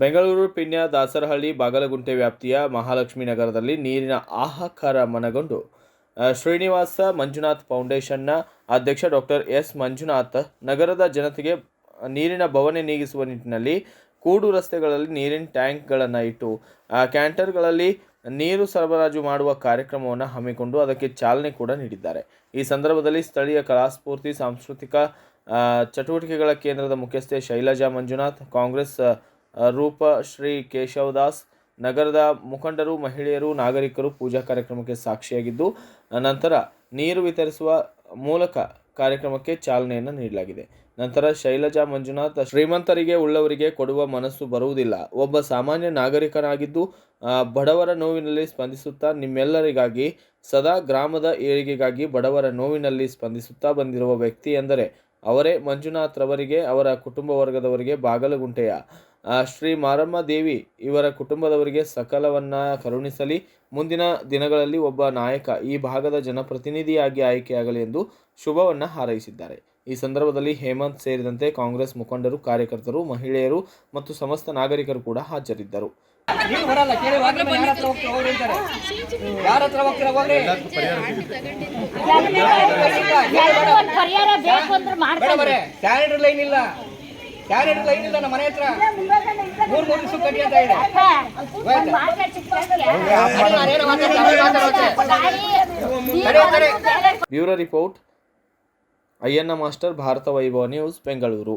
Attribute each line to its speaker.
Speaker 1: ಬೆಂಗಳೂರು ಪಿಣ್ಯ ದಾಸರಹಳ್ಳಿ, ಬಾಗಲಗುಂಟೆ ವ್ಯಾಪ್ತಿಯ ಮಹಾಲಕ್ಷ್ಮಿ ನಗರದಲ್ಲಿ ನೀರಿನ ಆಹಾಕಾರ ಮನಗೊಂಡು ಶ್ರೀನಿವಾಸ ಮಂಜುನಾಥ್ ಫೌಂಡೇಶನ್ನ ಅಧ್ಯಕ್ಷ ಡಾಕ್ಟರ್ ಎಸ್. ಮಂಜುನಾಥ್ ನಗರದ ಜನತೆಗೆ ನೀರಿನ ಬವಣೆ ನೀಗಿಸುವ ನಿಟ್ಟಿನಲ್ಲಿ ಕೂಡು ರಸ್ತೆಗಳಲ್ಲಿ ನೀರಿನ ಟ್ಯಾಂಕ್ಗಳನ್ನು ಇಟ್ಟು ಕ್ಯಾಂಟರ್ಗಳಲ್ಲಿ ನೀರು ಸರಬರಾಜು ಮಾಡುವ ಕಾರ್ಯಕ್ರಮವನ್ನು ಹಮ್ಮಿಕೊಂಡು ಅದಕ್ಕೆ ಚಾಲನೆ ಕೂಡ ನೀಡಿದ್ದಾರೆ. ಈ ಸಂದರ್ಭದಲ್ಲಿ ಸ್ಥಳೀಯ ಕಲಾಸ್ಫೂರ್ತಿ, ಸಾಂಸ್ಕೃತಿಕ ಚಟುವಟಿಕೆಗಳ ಕೇಂದ್ರದ ಮುಖ್ಯಸ್ಥೆ ಶೈಲಜಾ ಮಂಜುನಾಥ್, ಕಾಂಗ್ರೆಸ್ ರೂಪ ಶ್ರೀ ಕೇಶವದಾಸ್. ನಗರದ ಮುಖಂಡರು, ಮಹಿಳೆಯರು, ನಾಗರಿಕರು ಪೂಜಾ ಕಾರ್ಯಕ್ರಮಕ್ಕೆ ಸಾಕ್ಷಿಯಾಗಿದ್ದು, ನಂತರ ನೀರು ವಿತರಿಸುವ ಮೂಲಕ ಕಾರ್ಯಕ್ರಮಕ್ಕೆ ಚಾಲನೆಯನ್ನು ನೀಡಲಾಗಿದೆ. ನಂತರ ಶೈಲಜಾ ಮಂಜುನಾಥ್ ಶ್ರೀಮಂತರಿಗೆ ಉಳ್ಳವರಿಗೆ ಕೊಡುವ ಮನಸ್ಸು ಬರುವುದಿಲ್ಲ. ಒಬ್ಬ ಸಾಮಾನ್ಯ ನಾಗರಿಕನಾಗಿದ್ದು ಬಡವರ ನೋವಿನಲ್ಲಿ ಸ್ಪಂದಿಸುತ್ತಾ ನಿಮ್ಮೆಲ್ಲರಿಗಾಗಿ, ಸದಾ ಗ್ರಾಮದ ಏಳಿಗೆಗಾಗಿ ಬಡವರ ನೋವಿನಲ್ಲಿ ಸ್ಪಂದಿಸುತ್ತಾ ಬಂದಿರುವ ವ್ಯಕ್ತಿ ಎಂದರೆ ಅವರೇ ಮಂಜುನಾಥ್ರವರಿಗೆ ಅವರ ಕುಟುಂಬ ವರ್ಗದವರಿಗೆ ಬಾಗಲಗುಂಟೆಯ ಶ್ರೀ ಮಾರಮ್ಮ ದೇವಿ ಇವರ ಕುಟುಂಬದವರಿಗೆ ಸಕಲವನ್ನ ಕರುಣಿಸಲಿ. ಮುಂದಿನ ದಿನಗಳಲ್ಲಿ ಒಬ್ಬ ನಾಯಕ ಈ ಭಾಗದ ಜನಪ್ರತಿನಿಧಿಯಾಗಿ ಆಯ್ಕೆಯಾಗಲಿ ಎಂದು ಶುಭವನ್ನ ಹಾರೈಸಿದ್ದಾರೆ. ಈ ಸಂದರ್ಭದಲ್ಲಿ ಹೇಮಂತ್ ಸೇರಿದಂತೆ ಕಾಂಗ್ರೆಸ್ ಮುಖಂಡರು ಕಾರ್ಯಕರ್ತರು ಮಹಿಳೆಯರು ಮತ್ತು ಸಮಸ್ತ ನಾಗರಿಕರು ಕೂಡ ಹಾಜರಿದ್ದರು.
Speaker 2: ಯಾರ ಕ್ಯಾರೆಟ್ ಲೈನ್ ಇಲ್ಲ ನಮ್ಮ ಮನೆ ಹತ್ರ ಮೂರ್ ಮೂರು ದಿವಸ ಕಟ್ಟಿ ಅಂತ ಇದೆ.
Speaker 1: Bureau report Ayyanna master Bharata Vaibhava news Bengaluru